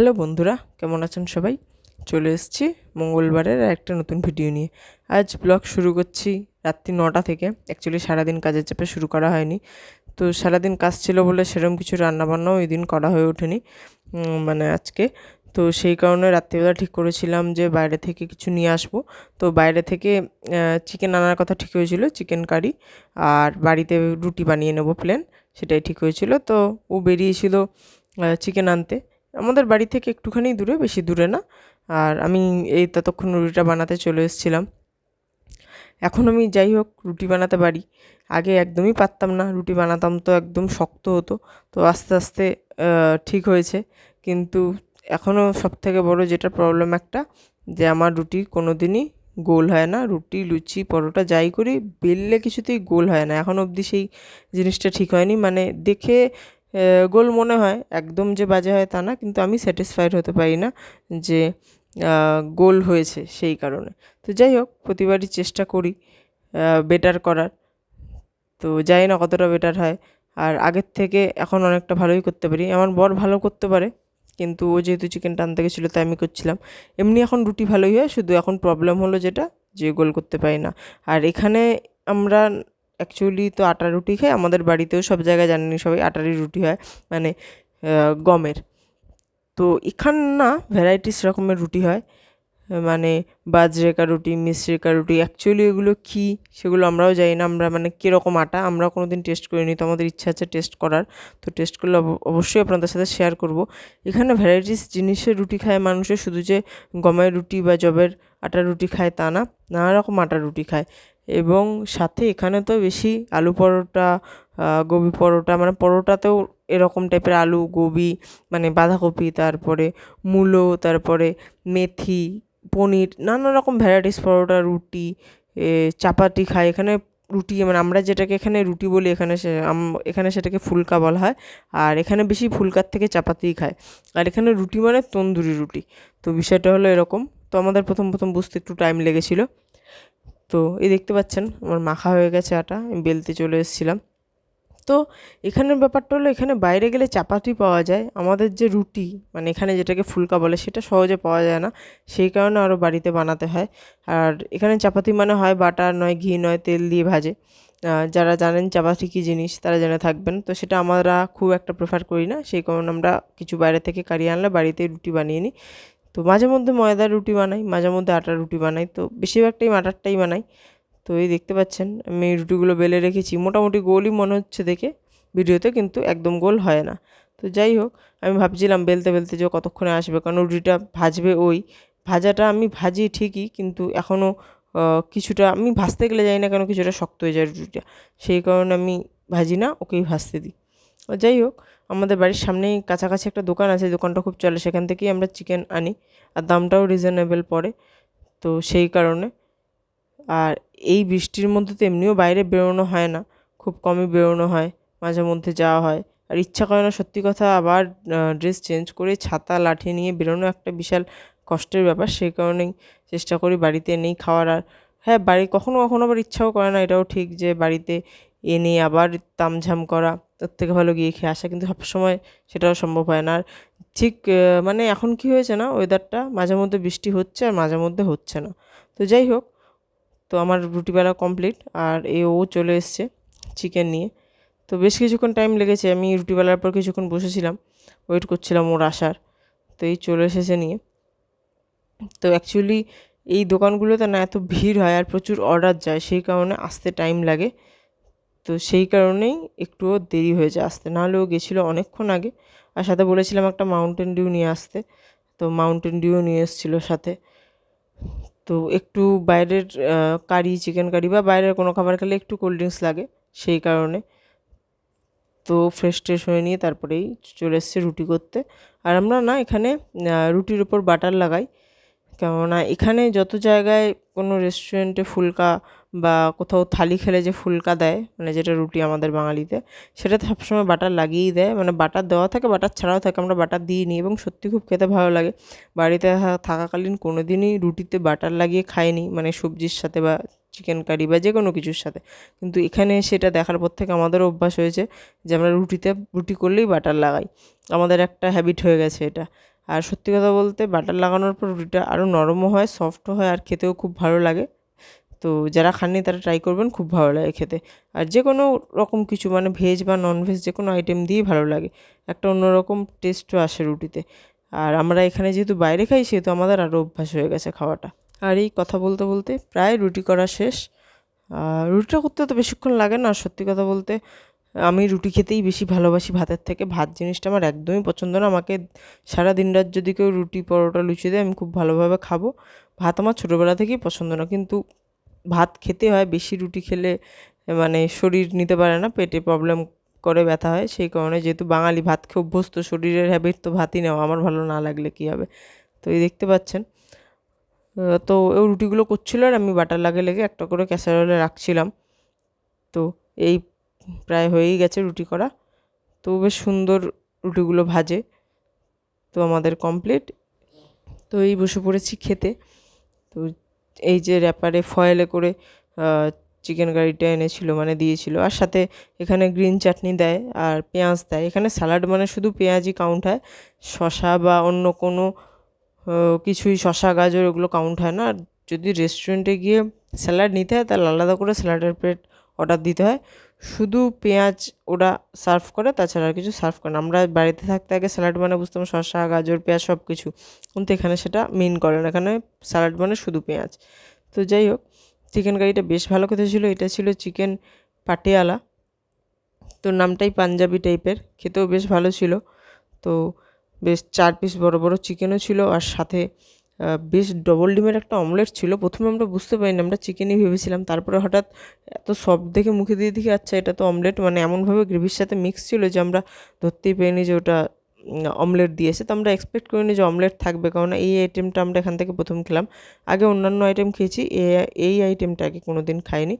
Hello বন্ধুরা, কেমন আছেন সবাই? চলে এসেছি মঙ্গলবারের একটা নতুন ভিডিও নিয়ে। আজ ব্লগ শুরু করছি রাত্রি নটা থেকে। অ্যাকচুয়ালি সারাদিন কাজের চাপে শুরু করা হয়নি। তো সারাদিন কাজ ছিল বলে সেরকম কিছু রান্নাবান্নাও ওই দিন করা হয়ে ওঠেনি মানে আজকে। তো সেই কারণে রাত্রিবেলা ঠিক করেছিলাম যে বাইরে থেকে কিছু নিয়ে আসব। তো বাইরে থেকে চিকেন আনার কথা ঠিক হয়েছিল চিকেন কারি আর বাড়িতে রুটি বানিয়ে নেব প্লেন সেটাই ঠিক হয়েছিল। তো ও বেরিয়েছিল চিকেন আনতে। আমাদের বাড়ি থেকে একটুখানি দূরে, বেশি দূরে না। আর আমি এই ততক্ষণ রুটিটা বানাতে চলে এসেছিলাম। এখন আমি যাই হোক, রুটি বানাতে পারি। আগে একদমই পারতাম না, রুটি বানাতাম তো একদম শক্ত হতো। তো আস্তে আস্তে ঠিক হয়েছে। কিন্তু এখনও সব থেকে বড় যেটা প্রবলেম একটা, যে আমার রুটি কোনো দিনই গোল হয় না। রুটি, লুচি, পরোটা যাই করি, বেললে কিছুতেই গোল হয় না। এখন অবধি সেই জিনিসটা ঠিক হয়নি। মানে দেখে গোল মনে হয়, একদম যে বাজে হয় তা না, কিন্তু আমি স্যাটিসফাইড হতে পারি না যে গোল হয়েছে সেই কারণে। তো যাই হোক, প্রতিবারই চেষ্টা করি বেটার করার। তো জানি না কতটা বেটার হয়। আর আগের থেকে এখন অনেকটা ভালোই করতে পারি। আমার বর ভালো করতে পারে, কিন্তু ও যেহেতু চিকেনটা আনতে গেছিল, তাই আমি করছিলাম। এমনি এখন রুটি ভালোই হয়, শুধু এখন প্রবলেম হলো যেটা, যে গোল করতে পারি না। আর এখানে আমরা অ্যাকচুয়ালি তো আটা রুটি খাই আমাদের বাড়িতেও সব জায়গায় জানেনি সবাই আটারই রুটি হয় মানে গমের। তো এখান না ভ্যারাইটিস রকমের রুটি হয় মানে বাজরেকা রুটি, মিশ্রিকা রুটি অ্যাকচুয়ালি এগুলো কী সেগুলো আমরাও জানি না, আমরা মানে কীরকম আটা, আমরা কোনো দিন টেস্ট করিনি, তো আমাদের ইচ্ছা আছে টেস্ট করার। তো টেস্ট করলে অব- অবশ্যই আপনাদের সাথে শেয়ার করব। এখানে ভ্যারাইটিস জিনিসের রুটি খায় মানুষের শুধু যে গমের রুটি বা জবের আটার রুটি খায় তা না, নানা রকম আটার রুটি খায়। এবং সাথে এখানে তো বেশি আলু পরোটা গোবি পরোটা মানে পরোটাতেও এরকম টাইপের আলু, গোবি মানে বাঁধাকপি, তারপরে মূলো, তারপরে মেথি, পনির, নানা রকম ভ্যারাইটিস পরোটা, রুটি চাপাতি খায়। এখানে রুটি মানে আমরা যেটাকে এখানে রুটি বলি, এখানে সে এখানে সেটাকে ফুলকা বলা হয়। আর এখানে বেশি ফুলকার থেকে চাপাতিই খায়। আর এখানে রুটি মানে তন্দুরি রুটি। তো বিষয়টা হলো এরকম। তো আমাদের প্রথম প্রথম বুঝতে একটু টাইম লেগেছিলো। তো এই দেখতে পাচ্ছেন আমার মাখা হয়ে গেছে আটা, আমি বেলতে চলে এসেছিলাম। তো এখানের ব্যাপারটা হলো এখানে বাইরে গেলে চাপাতি পাওয়া যায়, আমাদের যে রুটি মানে এখানে যেটাকে ফুলকা বলে সেটা সহজে পাওয়া যায় না, সেই কারণে আরও বাড়িতে বানাতে হয়। আর এখানে চাপাতি মানে হয় বাটার, নয় ঘি, নয় তেল দিয়ে ভাজে। যারা জানেন চাপাতি কী জিনিস, তারা জেনে থাকবেন। তো সেটা আমরা খুব একটা প্রেফার করি না, সেই কারণে আমরা কিছু বাইরে থেকে কারিয়ে আনলে বাড়িতেই রুটি বানিয়ে নিই। তো মাঝে মধ্যে ময়দার রুটি বানাই, মাঝে মধ্যে আটার রুটি বানাই। তো বেশিরভাগ টাইম আটারটাই বানাই। তো এই দেখতে পাচ্ছেন, আমি রুটিগুলো বেলে রেখেছি। মোটামুটি গোলই মনে হচ্ছে দেখে, ভিডিওতে কিন্তু একদম গোল হয় না। তো যাই হোক, আমি ভাবছিলাম বেলতে বেলতে যে কতক্ষণে আসবে, কারণ রুটিটা ভাজবে ওই। ভাজাটা আমি ভাজি ঠিকই, কিন্তু এখনও কিছুটা, আমি ভাজতে গেলে যাই না কেন কিছুটা শক্ত হয়ে যায় রুটিটা। সেই কারণে আমি ভাজি না, ওকেই ভাজতে দিই। যাই হোক আমাদের বাড়ির সামনেই কাছাকাছি একটা দোকান আছে, দোকানটা খুব চলে। সেখান থেকেই আমরা চিকেন আনি। আর দামটাও রিজনেবল পড়ে, তো সেই কারণে। আর এই বৃষ্টির মধ্যে তো এমনিও বাইরে বেরোনো হয় না, খুব কমই বেরোনো হয়, মাঝে মধ্যে যাওয়া হয়। আর ইচ্ছা করে না, সত্যি কথা, আবার ড্রেস চেঞ্জ করে ছাতা, লাঠি নিয়ে বেরোনো একটা বিশাল কষ্টের ব্যাপার। সেই কারণেই চেষ্টা করি বাড়িতে নেই খাওয়ার। আর হ্যাঁ বাড়ি কখনো কখনো আবার ইচ্ছাও করে না, এটাও ঠিক যে বাড়িতে এনে আবার তামঝাম করা, তার থেকে ভালো গিয়ে খেয়ে আসা। কিন্তু সবসময় সেটাও সম্ভব হয় না। আর ঠিক মানে এখন কি হয়েছে না ওয়েদারটা মাঝে মধ্যে বৃষ্টি হচ্ছে আর মাঝে মধ্যে হচ্ছে না। তো যাই হোক, তো আমার রুটি বেলা কমপ্লিট আর এ ও চলে এসছে চিকেন নিয়ে। তো বেশ কিছুক্ষণ টাইম লেগেছে, আমি রুটি বেলার পর কিছুক্ষণ বসেছিলাম ওয়েট করছিলাম ওর আসার। তো এই চলে এসেছে নিয়ে। তো অ্যাকচুয়ালি এই দোকানগুলোতে না এত ভিড় হয় আর প্রচুর অর্ডার যায়, সেই কারণে আসতে টাইম লাগে। তো সেই কারণেই একটুও দেরি হয়ে যায় আসতে। নাহলে ও গেছিল অনেকক্ষণ আগে আর সাথে বলেছিলাম একটা মাউন্টেন ডিউ নিয়ে আসতে। তো মাউন্টেন ডিউ নিয়ে এসেছিল সাথে। তো একটু বাইরের কারি চিকেন কারি বা বাইরের কোনো খাবার খেলে একটু কোল্ড ড্রিঙ্কস লাগে সেই কারণে। তো ফ্রেশ ট্রেশ হয়ে নিয়ে তারপরেই চলে এসেছে রুটি করতে। আর আমরা না এখানে রুটির ওপর বাটার লাগাই। কেননা এখানে যত জায়গায় কোনো রেস্টুরেন্টে ফুলকা বা কোথাও থালি খেলে যে ফুলকা দেয় মানে যেটা রুটি আমাদের বাঙালিতে সেটাতে সবসময় বাটার লাগিয়েই দেয়। মানে বাটার দেওয়া থাকে, বাটার ছাড়াও থাকে, আমরা বাটার দিই নিই এবং সত্যি খুব খেতে ভালো লাগে। বাড়িতে থাকাকালীন কোনো দিনই রুটিতে বাটার লাগিয়ে খাইনি মানে সবজির সাথে বা চিকেন কারি বা যে কোনো কিছুর সাথে। কিন্তু এখানে সেটা দেখার পর থেকে আমাদেরও অভ্যাস হয়েছে যে আমরা রুটিতে রুটি করলেই বাটার লাগাই। আমাদের একটা হ্যাবিট হয়ে গেছে এটা। আর সত্যি কথা বলতে বাটার লাগানোর পর রুটিটা আরও নরমও হয় সফটও হয়, আর খেতেও খুব ভালো লাগে। তো যারা খাননি তারা ট্রাই করবেন, খুব ভালো লাগে খেতে। আর যে কোনো রকম কিছু মানে ভেজ বা নন ভেজ যে কোনো আইটেম দিয়েই ভালো লাগে। একটা অন্যরকম টেস্টও আসে রুটিতে। আর আমরা এখানে যেহেতু বাইরে খাই, সেহেতু আমাদের আরও অভ্যাস হয়ে গেছে খাওয়াটা। আর এই কথা বলতে বলতে প্রায় রুটি করা শেষ। রুটিটা করতে তো বেশিক্ষণ লাগে না, সত্যি কথা বলতে। আমি রুটি খেতেই বেশি ভালোবাসি ভাতের থেকে। ভাত জিনিসটা আমার একদমই পছন্দ না। আমাকে সারা দিন রাত যদি কেউ রুটি, পরোটা, লুচি দেয়, আমি খুব ভালোভাবে খাব। ভাত আমার ছোটোবেলা থেকেই পছন্দ না। কিন্তু ভাত খেতে হয়, বেশি রুটি খেলে মানে শরীর নিতে পারে না, পেটে প্রবলেম করে, ব্যথা হয়, সেই কারণে যেহেতু বাঙালি ভাত খেয়ে অভ্যস্ত, শরীরের হ্যাবিট তো ভাতই নেওয়া, আমার ভালো না লাগলে কী হবে? তো এই দেখতে পাচ্ছেন। তো ওই রুটিগুলো করছিল আর আমি বাটার লাগে লেগে একটা করে ক্যাসারোলে রাখছিলাম। তো এই প্রায় হয়েই গেছে রুটি করা। তো বেশ সুন্দর রুটিগুলো ভাজে। তো আমাদের কমপ্লিট তো এই বসে পড়েছি খেতে। তো এই যে র্যাপারে ফয়েলে করে চিকেন কারিটা এনেছিল মানে দিয়েছিল। আর সাথে এখানে গ্রিন চাটনি দেয় আর পেঁয়াজ দেয়। এখানে স্যালাড মানে শুধু পেঁয়াজই কাউন্ট হয়। শশা বা অন্য কোনো কিছুই শশা গাজর ওগুলো কাউন্ট হয় না। আর যদি রেস্টুরেন্টে গিয়ে স্যালাড নিতে হয়, তাহলে আলাদা করে স্যালাডের প্লেট অর্ডার দিতে হয়। শুধু পেঁয়াজ ওরা সার্ভ করে, তাছাড়া আর কিছু সার্ভ করে না। আমরা বাড়িতে থাকতে আগে স্যালাড মানে বুঝতাম, শসা, গাজর, পেঁয়াজ সব কিছু কিন্তু এখানে সেটা মেন করে না। এখানে স্যালাড মানে শুধু পেঁয়াজ। তো যাই হোক চিকেন কারিটা বেশ ভালো খেতে ছিল। এটা ছিল চিকেন পাটিয়ালা। তো নামটাই পাঞ্জাবি টাইপের খেতেও বেশ ভালো ছিল। তো বেশ চার পিস বড় বড় চিকেনও ছিল। আর সাথে বেশ ডবল ডিমের একটা অমলেট ছিল। প্রথমে আমরা বুঝতে পারিনি, আমরা চিকেনই ভেবেছিলাম। তারপরে হঠাৎ এত সফট দেখে মুখে দিয়ে দেখি আচ্ছা এটা তো অমলেট মানে এমনভাবে গ্রেভির সাথে মিক্স ছিল যে আমরা ধরতেই পারিনি যে ওটা অমলেট দিয়েছে। তো আমরা এক্সপেক্ট করিনি যে অমলেট থাকবে কারণ এই আইটেমটা আমরা এখান থেকে প্রথম খেলাম। আগে অন্যান্য আইটেম খেয়েছি এই আইটেমটা আগে কোনো দিন খাইনি।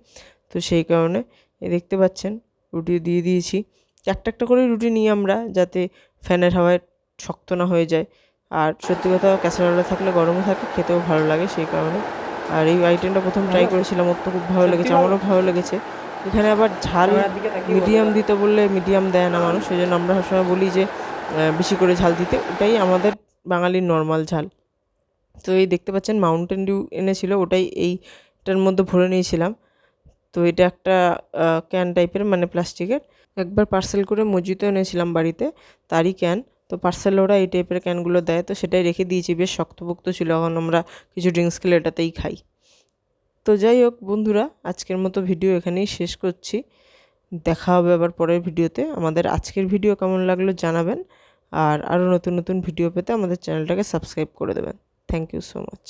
তো সেই কারণে দেখতে পাচ্ছেন রুটি দিয়ে দিয়েছি। একটা একটা করে রুটি নিই আমরা, যাতে ফ্যানের হাওয়ায় শক্ত না হয়ে যায়। আর সত্যি কথা ক্যাসারোলা থাকলে গরমও থাকে খেতেও ভালো লাগে সেই কারণে। আর এই আইটেমটা প্রথম ট্রাই করেছিলাম ওর তো খুব ভালো লেগেছে আমারও ভালো লেগেছে। এখানে আবার ঝাল মিডিয়াম দিতে বললে মিডিয়াম দেয় না মানুষ সেই জন্য আমরা সবসময় বলি যে বেশি করে ঝাল দিতে। ওটাই আমাদের বাঙালির নর্মাল ঝাল। তো এই দেখতে পাচ্ছেন মাউন্টেন ডিউ এনেছিল ওটাই এইটার মধ্যে ভরে নিয়েছিলাম। তো এটা একটা ক্যান টাইপের মানে প্লাস্টিকের একবার পার্সেল করে মজুতো এনেছিলাম বাড়িতে তারই ক্যান তো পার্সেল ওরা এই টাইপের ক্যানগুলো দেয়, তো সেটাই রেখে দিয়েছি। বেশ শক্তপোক্ত ছিল, এখন আমরা কিছু ড্রিঙ্কস খেলে এটাতেই খাই। তো যাই হোক বন্ধুরা, আজকের মতো ভিডিও এখানেই শেষ করছি। দেখা হবে আবার পরের ভিডিওতে আমাদের আজকের ভিডিও কেমন লাগল জানাবেন। আর আরও নতুন নতুন ভিডিও পেতে আমাদের চ্যানেলটাকে সাবস্ক্রাইব করে দেবেন। Thank you so much